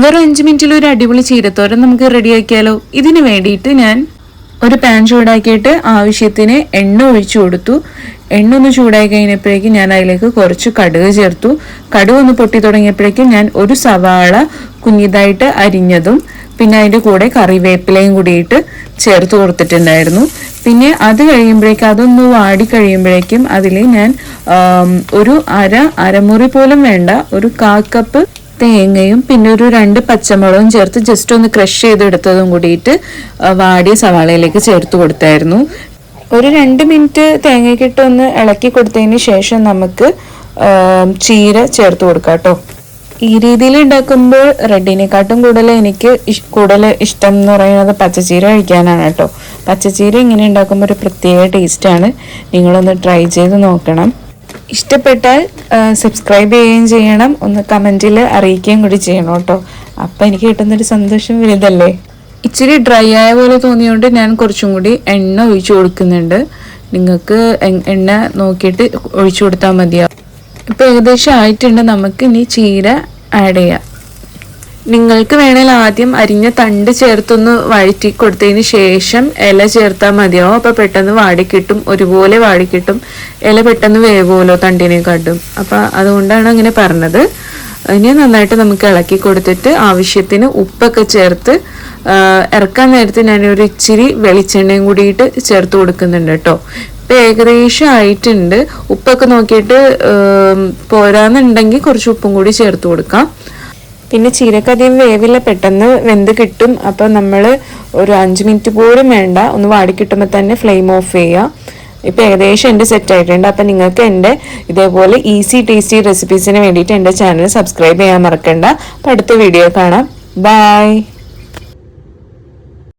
വെറും അഞ്ച് മിനിറ്റിൽ ഒരു അടിപൊളി ചീരത്തോരൻ നമുക്ക് റെഡിയാക്കിയാലോ ഇതിന് വേണ്ടിയിട്ട് ഞാൻ ഒരു പാൻ ചൂടാക്കിയിട്ട് ആവശ്യത്തിന് എണ്ണ ഒഴിച്ചു കൊടുത്തു. എണ്ണ ഒന്ന് ചൂടായി കഴിഞ്ഞപ്പോഴേക്കും ഞാൻ അതിലേക്ക് കുറച്ച് കടുക് ചേർത്തു. കടുക് ഒന്ന് പൊട്ടി തുടങ്ങിയപ്പോഴേക്കും ഞാൻ ഒരു സവാള കുഞ്ഞിതായിട്ട് അരിഞ്ഞതും പിന്നെ അതിന്റെ കൂടെ കറിവേപ്പിലയും കൂടിയിട്ട് ചേർത്ത് കൊടുത്തിട്ടുണ്ടായിരുന്നു. പിന്നെ അത് കഴിയുമ്പോഴേക്കും അതൊന്ന് വാടി കഴിയുമ്പോഴേക്കും അതിൽ ഞാൻ ഒരു അര അരമുറി പോലും വേണ്ട ഒരു കാ കപ്പ് തേങ്ങയും പിന്നെ ഒരു രണ്ട് പച്ചമുളകും ചേർത്ത് ജസ്റ്റ് ഒന്ന് ക്രഷ് ചെയ്തെടുത്തതും കൂടിയിട്ട് വാടിയ സവാളയിലേക്ക് ചേർത്ത് കൊടുത്തായിരുന്നു. ഒരു രണ്ട് മിനിറ്റ് തേങ്ങയ്ക്കിട്ട് ഒന്ന് ഇളക്കി കൊടുത്തതിന് ശേഷം നമുക്ക് ചീര ചേർത്ത് കൊടുക്കാം കേട്ടോ. ഈ രീതിയിൽ ഉണ്ടാക്കുമ്പോൾ റെഡിനെക്കാട്ടും കൂടുതൽ എനിക്ക് കൂടുതൽ ഇഷ്ടം എന്ന് പറയുന്നത് പച്ചച്ചീര കഴിക്കാനാണ് കേട്ടോ. പച്ചച്ചീര ഇങ്ങനെ ഉണ്ടാക്കുമ്പോൾ ഒരു പ്രത്യേക ടേസ്റ്റാണ് നിങ്ങളൊന്ന് ട്രൈ ചെയ്ത് നോക്കണം. ഇഷ്ടപ്പെട്ടാൽ സബ്സ്ക്രൈബ് ചെയ്യുകയും ചെയ്യണം. ഒന്ന് കമന്റിൽ അറിയിക്കുകയും കൂടി ചെയ്യണം കേട്ടോ. അപ്പം എനിക്ക് കിട്ടുന്നൊരു സന്തോഷം വലുതല്ലേ? ഇച്ചിരി ഡ്രൈ ആയ പോലെ തോന്നിയോണ്ട് ഞാൻ കുറച്ചും കൂടി എണ്ണ ഒഴിച്ചു കൊടുക്കുന്നുണ്ട്. നിങ്ങൾക്ക് എണ്ണ നോക്കിയിട്ട് ഒഴിച്ചു കൊടുത്താൽ മതിയാവും. ഇപ്പം ഏകദേശം ആയിട്ടുണ്ട്. നമുക്ക് ഇനി ചീര ആഡ് ചെയ്യാം. നിങ്ങൾക്ക് വേണേൽ ആദ്യം അരിഞ്ഞ തണ്ട് ചേർത്തൊന്ന് വഴറ്റി കൊടുത്തതിന് ശേഷം ഇല ചേർത്താൽ മതിയാവും. അപ്പോൾ പെട്ടെന്ന് വാടിക്കിട്ടും ഒരുപോലെ വാടിക്കിട്ടും. ഇല പെട്ടെന്ന് വേവുമല്ലോ തണ്ടിനെക്കാട്ടും. അപ്പം അതുകൊണ്ടാണ് അങ്ങനെ പറഞ്ഞത്. ഇനി നന്നായിട്ട് നമുക്ക് ഇളക്കി കൊടുത്തിട്ട് ആവശ്യത്തിന് ഉപ്പൊക്കെ ചേർത്ത് ഇറക്കാൻ നേരത്ത് ഒരു ഇച്ചിരി വെളിച്ചെണ്ണയും കൂടിയിട്ട് ചേർത്ത് കൊടുക്കുന്നുണ്ട് കേട്ടോ. ഇപ്പം ഏകദേശം ആയിട്ടുണ്ട്. ഉപ്പൊക്കെ നോക്കിയിട്ട് പോരാന്നുണ്ടെങ്കിൽ കുറച്ച് ഉപ്പും കൂടി ചേർത്ത് കൊടുക്കാം. പിന്നെ ചീരക്ക് അധികം വേവില്ല പെട്ടെന്ന് വെന്ത് കിട്ടും. അപ്പോൾ നമ്മൾ ഒരു അഞ്ച് മിനിറ്റ് പോലും വേണ്ട. ഒന്ന് വാടി കിട്ടുമ്പോൾ തന്നെ ഫ്ലെയിം ഓഫ് ചെയ്യുക ഇപ്പം ഏകദേശം എന്റെ സെറ്റ് ആയിട്ടുണ്ട്. അപ്പം നിങ്ങൾക്ക് എന്റെ ഇതേപോലെ ഈസി ടേസ്റ്റി റെസിപ്പീസിന് വേണ്ടിയിട്ട് എന്റെ ചാനൽ സബ്സ്ക്രൈബ് ചെയ്യാൻ മറക്കണ്ട. അപ്പം അടുത്ത വീഡിയോ കാണാം. ബൈ